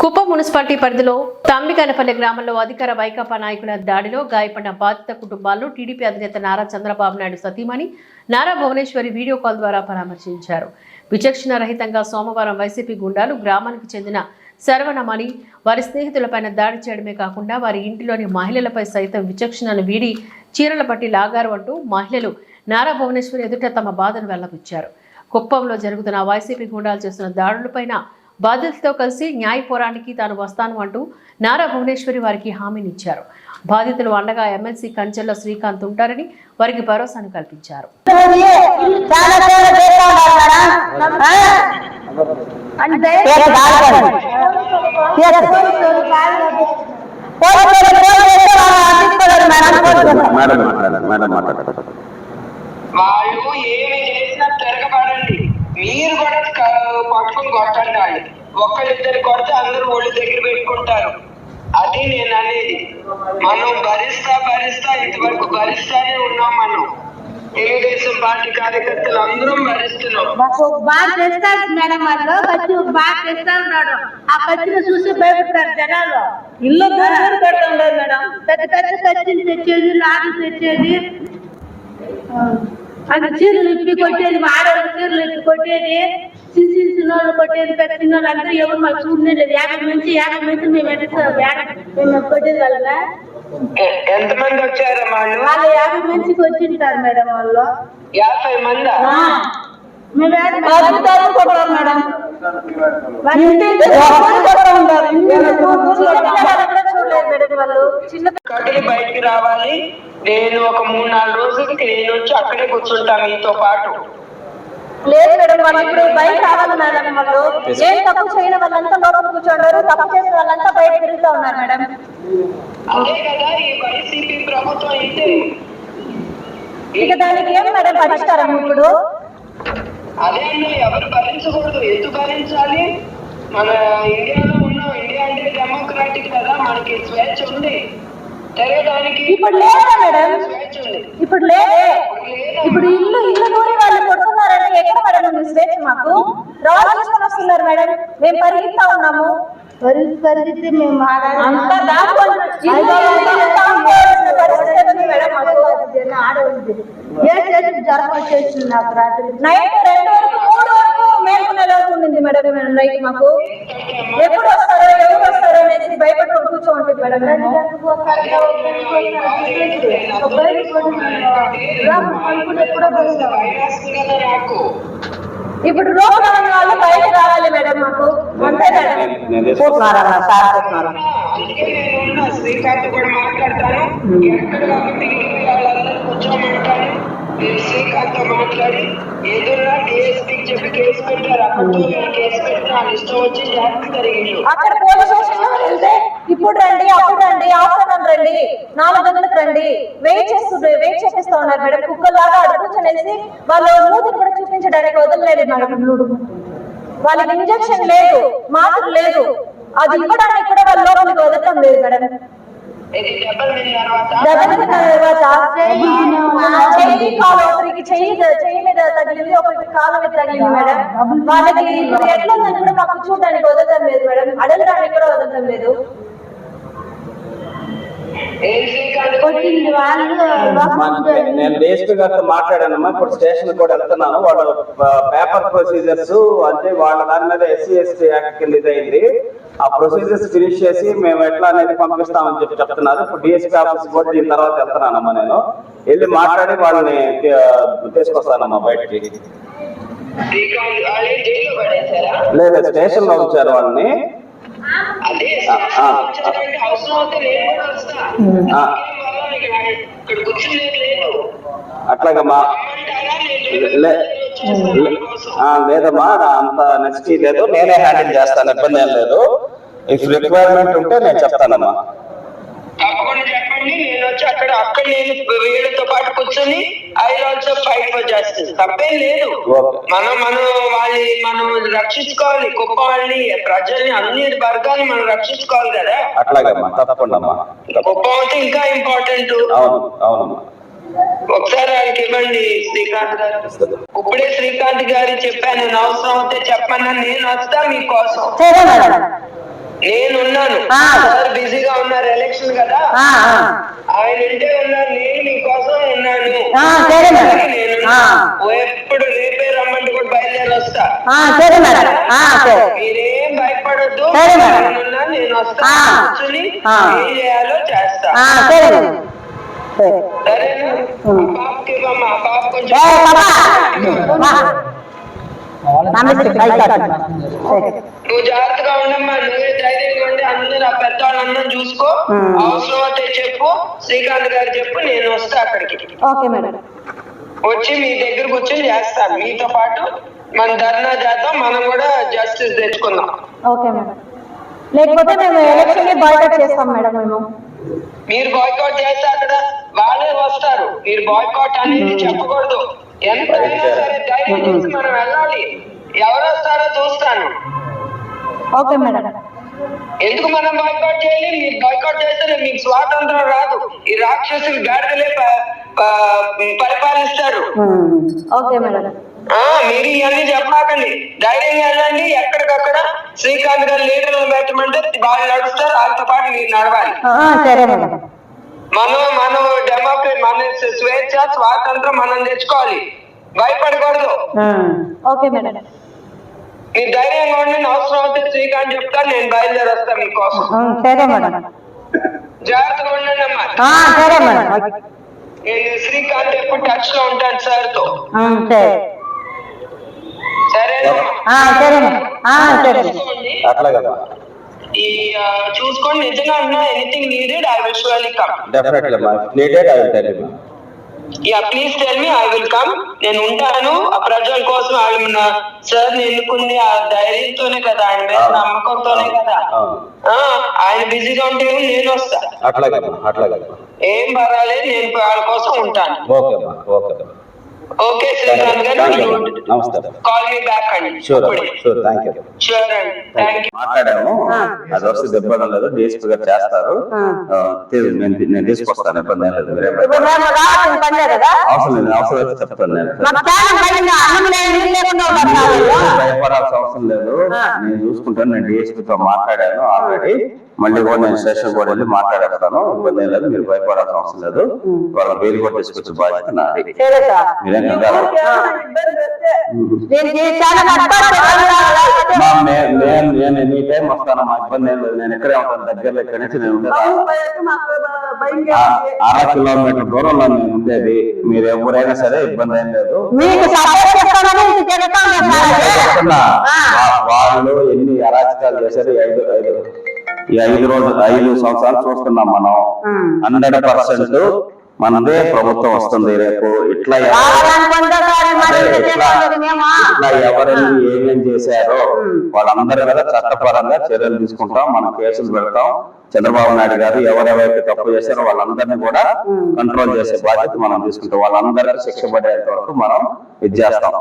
Kuppam municipality పరిధిలో తంబికనపల్లి గ్రామంలో అధికార వైకాపా నాయకుల దాడిలో గాయపడిన బాధిత కుటుంబాలను టీడీపీ అధినేత నారా చంద్రబాబు నాయుడు సతీమణి నారా భువనేశ్వరి వీడియో కాల్ ద్వారా పరామర్శించారు. విచక్షణ రహితంగా సోమవారం వైసీపీ గుండాలు గ్రామానికి చెందిన శరవణమణి వారి స్నేహితులపైన దాడి చేయడమే కాకుండా వారి ఇంటిలోని మహిళలపై సైతం విచక్షణను వీడి చీరల పట్టి లాగారు అంటూ మహిళలు నారా భువనేశ్వరి ఎదుట తమ బాధను వెల్లబుచ్చారు. కుప్పంలో జరుగుతున్న వైసీపీ గుండాలు చేస్తున్న దాడులపైన బాధితులతో కలిసి న్యాయ పోరాటానికి తాను వస్తాను అంటూ నారా భువనేశ్వరి వారికి హామీనిచ్చారు. బాధితులు అండగా ఎమ్మెల్సీ కంచెల్ల శ్రీకాంత్ ఉంటారని వారికి భరోసాను కల్పించారు. వాళ్ళు ఏమి చేసినా తిరగబడండి మీరు కూడా పట్టుకుని కొట్టండి వాళ్ళు ఒక్కళ్ళిద్దరు కొడితే అందరూ ఒళ్ళు దగ్గర పెట్టుకుంటారు. అది నేను అనేది. మనం భరిస్తా భరిస్తా ఇంతవరకు భరిస్తానే ఉన్నాం మనం. తెలుగుదేశం పార్టీ కార్యకర్తలు అందరం భరిస్తున్నాం. బాగా తెస్తారు మేడం వాళ్ళు. బాగా తెస్తా ఉన్నాడు ఆ కత్తిని చూసి భయపడతారు జనాలు. ఇల్లు పెడతాం మేడం. పెద్ద పెద్ద తెచ్చేది లారీ తెచ్చేది. ఆ, అది చీరలు ఇప్పి కొట్టేది ఆడవాళ్ళు చీరలు ఇప్పి కొట్టేది. చిన్న చిన్న చిన్నోళ్ళు కొట్టేది పెద్ద చిన్నోళ్ళు అందరూ ఎవరు మాకు చూడలేదు. యాభై మంది యాభై మంది మేము మేము కొట్టేది వాళ్ళ? ఎంతమంది వచ్చారు వాళ్ళు? వాళ్ళు యాభై మందికి వచ్చింటారు మేడం వాళ్ళు. యాభై మంది? మేడం. కదిలి బయటికి రావాలి. నేను ఒక మూడు నాలుగు రోజులకి నేను వచ్చి అక్కడే కూర్చుంటాను మీతో పాటు. లేదు మేడం వాళ్ళు ఇప్పుడు బయట రావాలి మేడం వాళ్ళు. ఏం తప్పు చేయని వాళ్ళంతా లోపల కూర్చోండారు తప్పు చేసిన వాళ్ళంతా బయట తిరుగుతూ ఉన్నారు మేడం. అదే కదా ఈ వైసీపీ ప్రభుత్వం అయితే ఇక దానికి ఏం మేడం పరిష్కారం ఇప్పుడు? అదే ఎవరు భరించకూడదు. ఎందుకు భరించాలి? మన ఇండియాలో మనకి స్వేచ్ఛ ఉంది. తిరగడానికి ఇప్పుడు లేదా మేడం? స్వేచ్ఛ ఉంది. ఇప్పుడు లేదే? ఇప్పుడు ఇల్లు ఇల్లు దూరి వాళ్ళు కొడుతున్నారంటే ఎక్కడ మేడం ఉంది స్వేచ్ఛ మాకు? తీసుకొని వస్తున్నారు మేడం. మేము పరిగెత్తా ఉన్నాము. మేము అంతా పరిస్థితి ఉంది మేడం మాకు. నైట్ రెండు వరకు మూడు వరకు మేల్కొనేలా ఉంటుంది మేడం నైట్ మాకు. ఎప్పుడు వస్తారో అనేసి భయపడుతూ కూర్చోండి మేడం ఇప్పుడు రాని వాళ్ళు బయట రావాలి మేడం మాకు అంతే మేడం ఉన్నా. శ్రీకాంత్ కూడా ఎక్కడ వాళ్ళందరూ కూర్చోమంటాను నేను శ్రీకాంత్తో మాట్లాడి ఏదన్నా డిఎస్పీకి చెప్పి కేసు పెట్టారు? నేను కేసు పెట్టిన వాళ్ళు ఇష్టం వచ్చి చేస్తారు వీళ్ళు అక్కడ పోలీస్ స్టేషన్లో వెళ్తే ఇప్పుడు రండి అప్పుడు రండి ఆఫ్టర్నూన్ రండి నాలుగు గంటలకు రండి వెయిట్ చేస్తుండ్రు వెయిట్ చేపిస్తా ఉన్నారు మేడం కుక్కల్లాగా అడుగుతునేసి వాళ్ళు మూతిని కూడా చూపించడానికి వదలలేదు మేడం. వాళ్ళకి ఇంజక్షన్ లేదు మాత్ర లేదు. అది ఇవ్వడానికి కూడా వాళ్ళ లోపలికి వదలటం లేదు మేడం. దెబ్బలు తర్వాత? చెయ్యి కాలు ఒకరికి చెయ్యి చెయ్యి మీద తగిలింది ఒకరికి కాలు మీద తగిలింది మేడం. వాళ్ళకి ఇప్పుడు ఎట్లా ఉందని కూడా మాకు చూడడానికి వదలడం లేదు మేడం. అడగడానికి కూడా వదలడం లేదు. నేను డిఎస్పీ గారితో మాట్లాడానమ్మా. ఇప్పుడు స్టేషన్ కూడా వెళ్తున్నాను. వాళ్ళు పేపర్ ప్రొసీజర్స్ అంటే వాళ్ళ దాని మీద ఎస్సీ ఎస్టీ యాక్ట్ కింద ఇదైంది. ఆ ప్రొసీజర్స్ ఫినిష్ చేసి మేము ఎట్లా అనేది పంపిస్తామని చెప్పి చెప్తున్నారు. ఇప్పుడు డిఎస్పీ ఆఫీస్ కూడా దీని తర్వాత వెళ్తున్నానమ్మా నేను. వెళ్ళి మాట్లాడి వాళ్ళని తీసుకొస్తానమ్మా బయటికి. లేదు స్టేషన్లో ఉంచారు వాళ్ళని. అట్లాగమ్మా. లేదమ్మా అంత నెక్స్ట్ లేదు నేనే హ్యాండిల్ చేస్తాను ఇబ్బంది ఏం లేదు. ఇఫ్ రిక్వైర్మెంట్ ఉంటే నేను చెప్తానమ్మా. తప్పకుండా చెప్పండి నేను వచ్చి అక్కడ అక్కడ నేను వీళ్ళతో పాటు కూర్చొని I also fight for justice తప్పేం లేదు. మనం మనం వాళ్ళని మనం రక్షించుకోవాలి కుప్ప వాళ్ళని ప్రజల్ని అన్ని వర్గాన్ని మనం రక్షించుకోవాలి కదా. అట్లాగమ్మా తప్పకుండా అమ్మా. కుప్పం అయితే ఇంకా ఇంపార్టెంట్ అవును అవునమ్మా. ఒకసారి ఆయనకి ఇవ్వండి శ్రీకాంత్ గారు? ఇప్పుడే శ్రీకాంత్ గారు చెప్పాను నేను అవసరం అవుతే చెప్పమన్నా నేను వస్తా మీకోసం సరే మేడం. నేను ఆ. సార్ బిజీగా ఉన్నారు ఎలక్షన్ కదా. ఆయన ఇంటే ఉన్నారు నేను మీకోసం ఉన్నాను. నేను. ఎప్పుడు రేపే రమ్మంటే కూడా బయలుదేరి వస్తా. మీరేం భయపడొద్దు. నేను వస్తా. కూర్చుని. ఏం చేయాలో చేస్తా. నువ్వు జాగ్రత్తగా ఉండమ్మా నువ్వే ధైర్యంగా ఉండి అందరూ పెద్దవాళ్ళందరూ చూసుకో. అవసరం అయితే చెప్పు. శ్రీకాంత్ గారు చెప్పు నేను వస్తా అక్కడికి. Okay madam. వచ్చి మీ దగ్గర కూర్చొని చేస్తాను మీతో పాటు మన ధర్నా చేద్దాం మనం కూడా జస్టిస్ తెచ్చుకుందాం. Okay madam. లేకపోతే మేము ఎలక్షన్ బాయ్కట్ చేస్తాం మేడం మేము. మీరు బాయ్కాట్ చేస్తే అక్కడ వాళ్ళే వస్తారు. మీరు బాయ్కాట్ అనేది చెప్పకూడదు. ఎంత సరే ధైర్యం చేసి మనం వెళ్ళాలి. ఎవరు వస్తారో చూస్తాను. Okay madam. ఎందుకు మనం బాయ్కాట్ చేయాలి? మీరు బాయ్కాట్ చేస్తే మీకు స్వాతంత్రం రాదు. ఈ రాక్షసులు గాడిదలే పరిపాలిస్తారు. Okay madam. మీరు ఇవన్నీ చెప్పమాకండి ధైర్యంగా వెళ్ళండి. ఎక్కడికక్కడ శ్రీకాంత్ గారు లీడర్లు పెట్టమంటే వాళ్ళు నడుస్తారు. వాళ్ళతో పాటు మీరు నడవాలి. ఆ, సరే మేడం. మనం మనం డెమోక్రసీ మన స్వేచ్ఛ స్వాతంత్రం మనం తెచ్చుకోవాలి. భయపడకూడదు. Okay madam. మీరు ధైర్యంగా ఉండి అవసరం అయితే శ్రీకాంత్ చెప్తాను నేను బయలుదేరి వస్తాను మీకోసం సరే మేడం. జాగ్రత్తగా ఉండండి అమ్మా. సరే మేడం. నేను శ్రీకాంత్ ఎప్పుడు టచ్లో ఉంటాను సార్. తో సరే సరే. సరే. అట్లాగమ్మా ఈ చూసుకోండి నిజంగా ఉన్నా anything needed I will surely come definitely అమ్మా needed I will tell you yeah please tell me I will come నేను ఉంటాను. ఆ ప్రజల కోసం నా సార్ ఎన్నుకుంది? ఆ ధైర్యంతోనే కదా మీద నమ్మకంతోనే కదా. ఆయన బిజీగా ఉంటే నేను వస్తా. అట్లాగమ్మా అట్లాగమ్మా ఏం పర్వాలేదు నేను వాళ్ళ కోసం ఉంటాను. Okay okay okay Srikanth garu. నమస్తే కాల్ మీ బ్యాక్ అండి sure sure thank you sure అండి. థ్యాంక్ యూ మాట్లాడాము. అది వస్తే లేదు. డిఎస్పీ గారు చేస్తారు. నేను తీసుకొస్తాను. ఇబ్బంది లేదు. అవసరం లేదు. అవసరం అయితే చెప్తాను నేను. లేదు. భయపడాల్సిన అవసరం నేను చూసుకుంటాను. నేను DSP తో మాట్లాడాను ఆల్రెడీ. మళ్ళీ కూడా నేను స్టేషన్ కూడా వెళ్ళి మాట్లాడేస్తాను. ఇబ్బంది ఏం లేదు మీరు భయపడాల్సిన అవసరం లేదు. వాళ్ళ బెయిల్ కూడా తీసుకొచ్చే బాధ్యత నాది. సరే సార్. మీరేం కంగారు నేను ఎనీ టైం వస్తాను మా ఇబ్బంది ఏం లేదు. నేను ఇక్కడే ఉంటాను దగ్గరలో ఇక్కడి నుంచి నేను ఉండేది. అర కిలోమీటర్ దూరంలో నేను ఉండేది. మీరు ఎవరైనా సరే ఇబ్బంది ఏం లేదు. వాళ్ళు ఎన్ని అరాచకాలు చేశారు ఐదు ఐదు ఈ ఐదు రోజులు ఐదు సంవత్సరాలు చూస్తున్నాం మనం. హండ్రెడ్ పర్సెంట్ మనదే ప్రభుత్వం వస్తుంది రేపు. ఇట్లా ఇట్లా ఎవరెన్ని ఏమేం చేశారో వాళ్ళందరి మీద చట్టపరంగా చర్యలు తీసుకుంటాం. మనం కేసులు పెడతాం. చంద్రబాబు నాయుడు గారు ఎవరెవరైతే తప్పు చేశారో వాళ్ళందరినీ కూడా కంట్రోల్ చేసే బాధ్యత మనం తీసుకుంటాం. వాళ్ళందరికీ శిక్ష పడేంత వరకు మనం ఇది చేస్తాం.